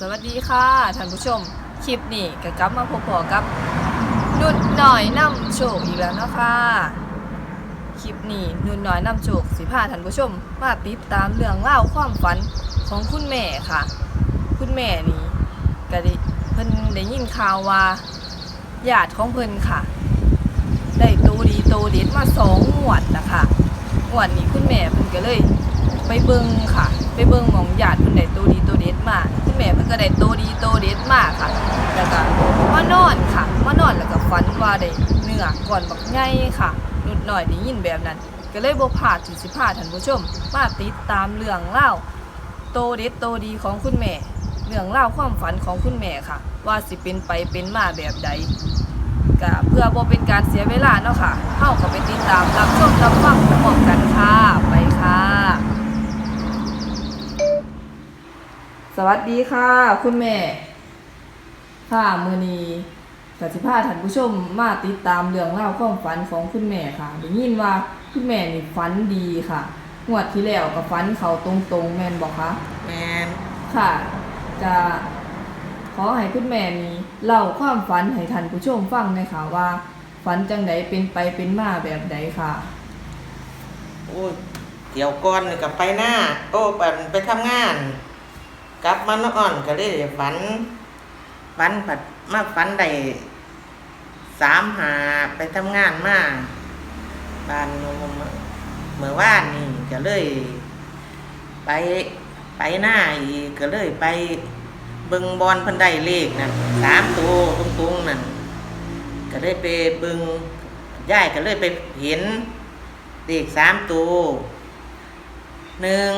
สวัสดีค่ะท่านผู้ชม คลิปนี้ก็กลับมาพบกับนุ่นหน่อยนำโชคอีกแล้วนะคะคลิปนี้นุ่นหน่อยนำโชคสิพาท่านผู้ชมมาติดตามเรื่องเล่าความฝันของคุณแม่ค่ะ คุณแม่นี่ก็ได้เพิ่นได้ยินข่าวว่าญาติของเพิ่นค่ะ ได้โตดีตเด็ดมาสองงวดนะคะงวดนี้คุณแม่เพิ่นก็เลย ไปเบิ่งค่ะ ไปเบิ่งหมองญาติเพิ่นได้โตดีโตเด็ดมาคุณแม่เพิ่นก็ได้โตดีโตเด็ดมาค่ะ แล้วก็มานอนค่ะมานอนแล้วก็ฝันว่าได้เนื้อก่อนบักใหญ่ค่ะนุดหน่อยได้ยินแบบนั้น ก็เลยบ่พลาดที่สิพาท่านผู้ชม มาติดตามเรื่องเล่าโตเด็ดโตดีของคุณแม่เรื่องเล่าความฝันของคุณแม่ค่ะ ว่าสิเป็นไปเป็นมาแบบใดก็เพื่อบ่เป็นการเสียเวลาเนาะค่ะเฮาก็ไปติดตามรับชมรับฟังพร้อมกันค่ะไปค่ะ สวัสดีค่ะ คุณแม่ ค่ะมือนี้กัสิพาท่านผู้ชมมาติดตามเรื่องเล่าวความฝันของคุณแม่ค่ะได้ยินว่าคุณแม่นี่ฝันดีค่ะงวดที่แล้วกับฝันเขาตรงๆ แม่นบอกคะแมนค่ะ จะขอให้คุณแม่นี้เล่าความฝันให้ท่านผู้ชมฟังหน่อยค่ะว่า ฝันจังไดเป็นไปเป็นมาแบบใดค่ะ โอ้ยเดี๋ยวก่อนนี่กับไปหน้า โอ้ไปไปทำงาน กลับมานอนก็เลยฝัน ฝันผัดมาฝันได้สามหาไปทำงานมาบ้านเมื่อว่านนี่ก็เลย ไปไปหน้าอีกก็เลยไปเบิงบอลพันได้เลขนั่นสามตัวตรงๆนั่นก็เลยไปเบิงย่ายก็เลยไปเห็นเลขสามตัวหนึ่ง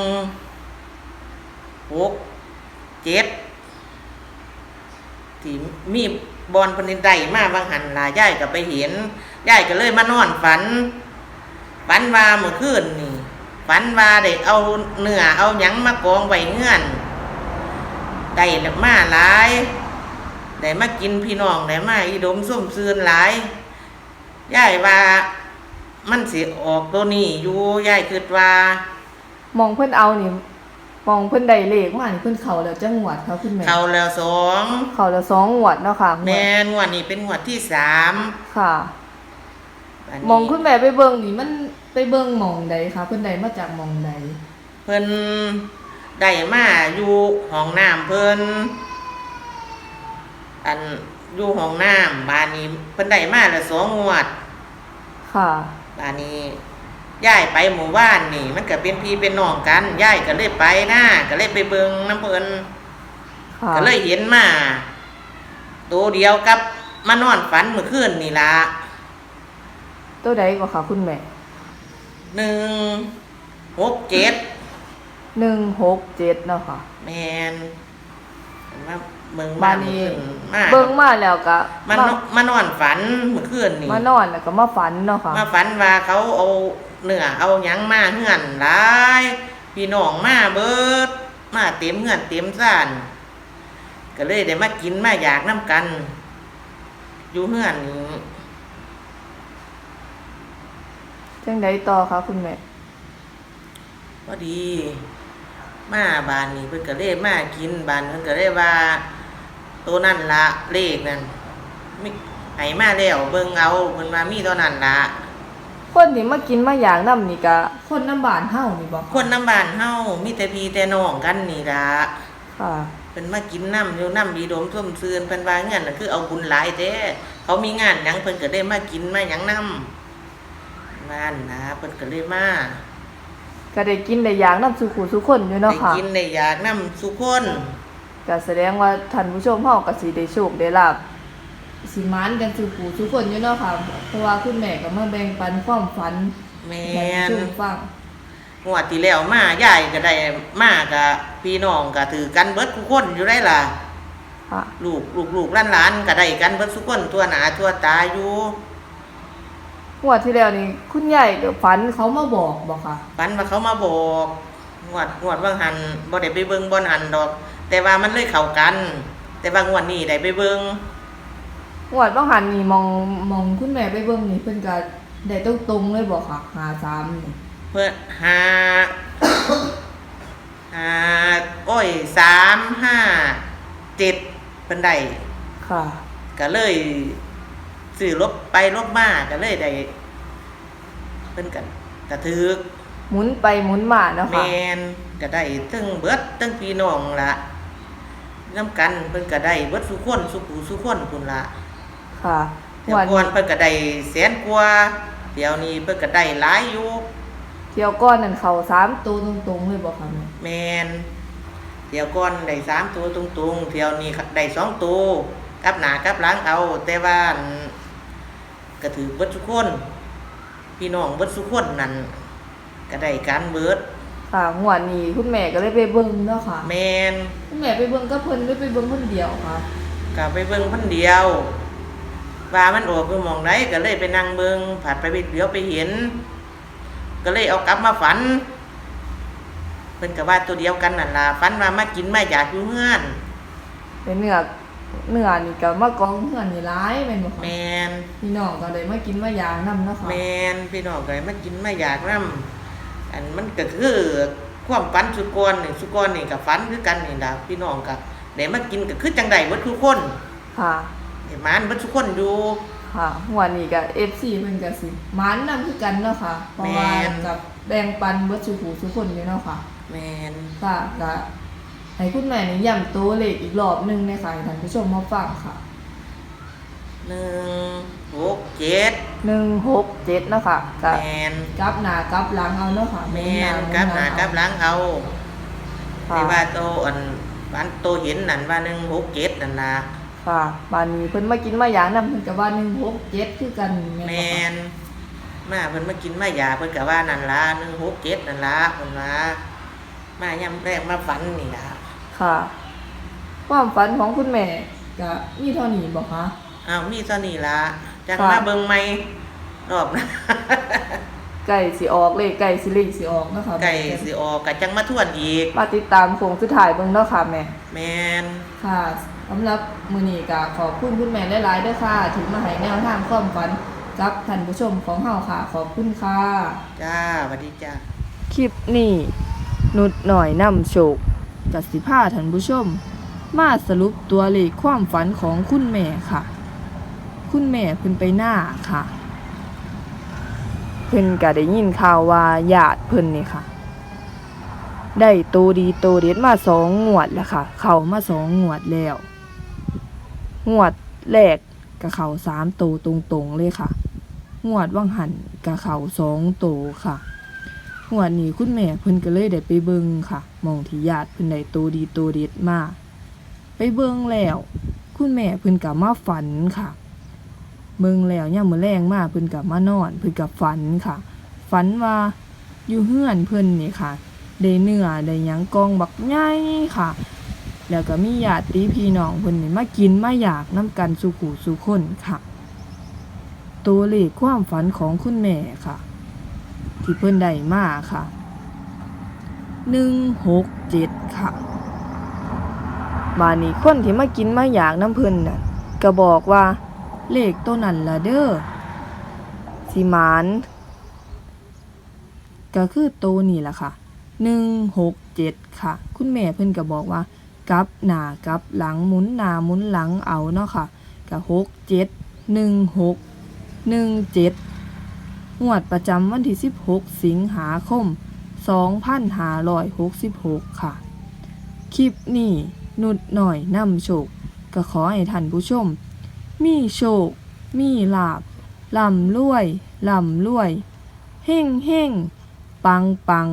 หก เจ็ดที่มีบอลพนินไดมาบางหันลาย่ายก็ไปเห็นย่ายก็เลยมานอนฝัน ฝันว่าเมื่อคืนนี่ฝันว่าได้เอาเนื้อเอาหยังมากองไว้เงื่อนได้แล้วมาหลายได้มากินพี่น้องได้มาอีดมส้มซืนหลายย่ายว่ามันสิออกตัวนี้อยู่ยายคิดว่ามองเพิ่อนเอานี่ มองเพิ่นได้เลขมานี่เพิ่นเข้าแล้วจังหวัดค่ะคุณแม่เขาแล้วสองเข้าแล้วสองงวดเนาะค่ะแมนงวดนี้เป็นงวดที่สามค่ะอันนี้มองคุณแม่ไปเบิ่งนี่มันไปเบิ่งหมองใดคะเพิ่นได้มาจากหมองใดเพิ่นได้มาอยู่ห้องน้ำเพิ่นอันอยู่ห้องน้ำบานนี้เพิ่นได้มาแล้วสองงวด ค่ะ บานนี้ ย้ายไปหมู่บ้านนี่ มันก็เป็นพี่เป็นน้องกันย้ายก็เลยไปหน้าก็เลยไปเบิงน้ำเพิ่นค่ะก็เลยเห็นมาตัวเดียวกับมานอนฝันเมื่อคืนนี่ละตัวใดก็ค่ะคุณแม่หนึ่งหกเจ็ด167เนาะค่ะ แมนมาเมืองบ้านนี้มาเบิ่งมาแล้วก็มานอนมานอนฝันเมื่อคืนนี่มานอนแล้วก็มาฝันเนาะค่ะ มาฝันว่าเขาเอา เนื้อเอาหยังมาเฮือนหลายพี่น้องมาเบิด มาเต็มเฮือนเต็มซ่านก็เลยได้มากินมาอยากน้ำกัน อยู่เฮือนนี่จังไดต่อคะคุณแม่พอดี มาบานนี้เพิ่นก็เลยมากินบานเพิ่นก็เลยว่าตัวนั่นละเลขนั่นมิให้มาแล้วเบิ่งเอาเพิ่นว่ามีตัวนั้นละ คนที่มากินมาอย่างนำนี่ก็คนน้ำบ้านเฮานี่บ่คนน้ำบ้านเฮามีแต่พี่แต่น้องกันนี่ละค่ะเพิ่นมากินน้ำอยู่น้ำดีดมส้มซืนเพิ่นว่าเงี้ยน่ะคือเอาบุญหลายแท้เขามีงานหยังเพิ่นก็ได้มากินมาหยังน้ำนั่นนะเพิ่นก็เลยมาก็ได้กินได้อย่างนำสู่ขู่สู่คนอยู่เนาะได้ค่ะกินได้อยากน้ำสุคนก็แสดงว่าท่านผู้ชมเฮาก็สิได้โชคได้ลาบ สิมานกันสู่ขู่สู่คนอยู่เนาะค่ะ เพราะว่าคุณแม่ก็มาแบ่งปันความฝันแมให้นผู้ชมฟังงวดที่แล้วมายายก็ได้มากับพี่น้องก็ถือกันเบิดทุกคนอยู่ได้ล่ะค่ะลูกลูกลูกหลานหลานก็ได้กันเบิดทุกคนทั่วหน้าทั่วตาอยู่งวดที่แล้วนี่คุณยายก็ฝันเขามาบอกบ่ค่ะฝันว่าเขามาบอกงวดงวดว่างหันบ่ได้ไปเบิ่งบ่หันดอก แต่ว่ามันเลยเข้ากัน แต่ว่างวดนี้ได้ไปเบิ่ง งวดบางหันนี่มองมองคุณแม่ไปเบิ่งนี่เพิ่นก็ได้ตรงๆเลยบ่ค่ะ53นี่เพื่อหา หาโอ้ยสามห้าเจ็ดเป็นได้ค่ะ ก็เลยซื้อลบไปลบมาก็เลยได้เพิ่นกันกระถือหมุนไปหมุนมาเนาะแมค่ะนก็ได้ทั้งเบิดทั้งพี่น้องละน้ำกันเพิ่นก็ได้เบิดสุคนสุขูสุคนพุ่นละ ค่ะแต่วันก่อนเพิ่นก็ได้แสนกว่าเดี๋ยวนี้เพิ่นก็ได้หลายอยู่เที่ยวก้อนนั่นเขาสามตัวตรงๆเลยบอกค่ะแม่แมนเดี๋ยวก่อนได้สามตัวตรงๆเที่ยวนี้ได้สองตัวกลับหน้ากลับหลังเอา แต่ว่าอันก็ถือเบิดสุคนพี่น้องเบิดสุคนนั่นก็ได้การเบิดค่ะงวดนี้คุณแม่ก็เลยไปเบิ่งเนาะค่ะ แมนคุณแม่ไปเบิ่งก็เพิ่นหรือไปเบิ่งคนเดียวค่ะก็ไปเบิ่งเพันเดียว ว่ามันออกไปหมองไดก็เลยไปนั่งเบิ่งผัดไปเดี๋ยวไปเห็น ก็เลยเอากลับมาฝันเพิ่นก็ว่าตัวเดียวกันนั่นล่ะฝันว่ามากินมาอยากอยู่เฮือนเป็นเนื้อเนื้อนี่ก็มากองเพื่อนนี่ร้ายแม่นบ่แมค่ะนพี่น้องก็เลยมากินมายางนํเนาะค่ะแมนพี่น้องก็เลยมากินมาอยากนํอันมันก็คือความฝันสุกรนี่สุกรนี่กับฝันคือกันนี่ล่ะพี่น้องก็ได้มากินก็คือจังไดเบิดทุกคนค่ะ ได้มานเบิดทุกคนอยู่ ค่ะงวดนี้ก็ FC เพิ่นก็สิหมานนํคือกันเนาะค่ะ เพราะว่าแม่น กับแบ่งปันเบิดสู่ผู้ทุกคนอยู่เนาะค่ะ แมนค่ะก็ให้คุณแม่นี่ย้ำตัวเลขอีกรอบหนึงในค่ะให้ท่านผู้ชมมาฟังค่ะ หนึ่งหกเจ็ด167เนาะค่ะก็แมนกลับหน้ากลับหลังเอาเนาะค่ะแมนกับหน้ากับหลังเอาค่ะที่ว่าโตอันบ้านโตเห็นนั่นว่าหนึ่งหกเจ็ดนั่นนะ ค่ะบ้านนี้เพิ่นมากินมายางนํเพิ่นก็ว่า167คือกันแมแม่นบ่ค่ะนมาเพิ่นมากินมายาเพิ่นก็ว่านั่นละหนึ่งหกเจ็ดนั่นละเพิ่นว่ามาย่ำแรกมาฝันนี่ละค่ะ ความฝันของคุณแม่ก็มีเท่านี้บ่คะอ้าวมีเท่านี้ละจังค่ะมาเบิ่งใหม่รอบหนะ ไก่สิออกเลขไก่สิเลขสิออกเนาะคะไก่สิออกก็จังมาทวนอีก มาติดตามโคงสุดท้ายเบิ่งเนาะค่ะแม่แมนค่ะสำหรับมื้อนี้ก็ขอบคุณคุณแม่หลายๆเด้อค่ะถึงมาให้แนวทางความฝันกับท่านผู้ชมของเฮาค่ะ ขอบคุณค่ะ จ้าสวัสดีจ้า คลิปนี้นุดหน่อยนำโชคกับสิพาท่านผู้ชม มาสรุปตัวเลขความฝันของคุณแม่ค่ะ คุณแม่เพิ่นไปหน้าค่ะ เพิ่นก็ได้ยินข่าวว่าญาติเพิ่นนี่ค่ะ ได้โตดีโตเด็ดมาสองงวดแล้วค่ะ เข้ามาสองงวดแล้ว งวดแรกก็เข้าสามโตตรงๆเลยค่ะ งวดว่างหันก็เข้าสองโตค่ะ งวดนี้คุณแม่เพิ่นก็เลยได้ไปเบิ่งค่ะมองที่ญาติเพิ่นได้โตดีโตเด็ดมา ไปเบิ่งแล้ว คุณแม่เพิ่นก็มาฝันค่ะ เบิ่งแล้วยามมื้อแรงมาเพิ่นก็มานอนเพิ่นก็ฝันค่ะ ฝันว่าอยู่เฮือนเพิ่นนี่ค่ะได้เนื้อได้หยังกองบักใหญ่ค่ะ แล้วก็มีญาติพี่น้องเพิ่นนี่มากินมาอยากนํกันสุขุสุคนค่ะตัวเลขความฝันของคุณแม่ค่ะ ที่เพิ่นได้มาค่ะหนึ่งหกเจ็ดค่ะบานนี้คนที่มากินมาอยากน้ำเพิ่นน่ะก็บอกว่า เลขตัวนั้นละเด้อสิมาน ก็คือตัวนี้ล่ะค่ะหนึ่งหกเจ็ดค่ะ คุณแม่เพิ่นก็บอกว่า กับหน้ากับหลังหมุนหน้าหมุนหลังเอาเนาะค่ะก็หกเจ็ดหนึ่งหกหนึ่งเจ็ดงวดประจำวันที่16สิงหาคม2566ค่ะ คลิปนี้นุดหน่อยนำโชคก็ขอให้ท่านผู้ชม มีโชค มีลาบลำรวยลำรวย เฮ่งเฮ่งปังปัง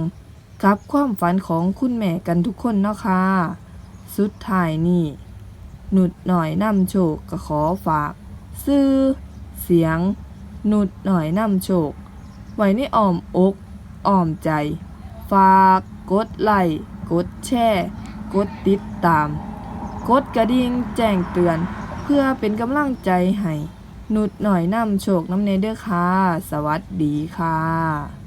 กับความฝันของคุณแม่กันทุกคนเนาะค่ะ สุดท้ายนี้หนุดหน่อยนำโชคก็ขอฝาก ซื้อ เสียง หนุดหน่อยนำโชค ไว้ในอ้อมอกอ้อมใจ ฝากกดไลค์กดแชร์ กดติดตาม กดกระดิ่งแจ้งเตือน เพื่อเป็นกำลังใจให้หนุดหน่อยนำโชคน้ำเนเด้อค่ะ สวัสดีค่ะ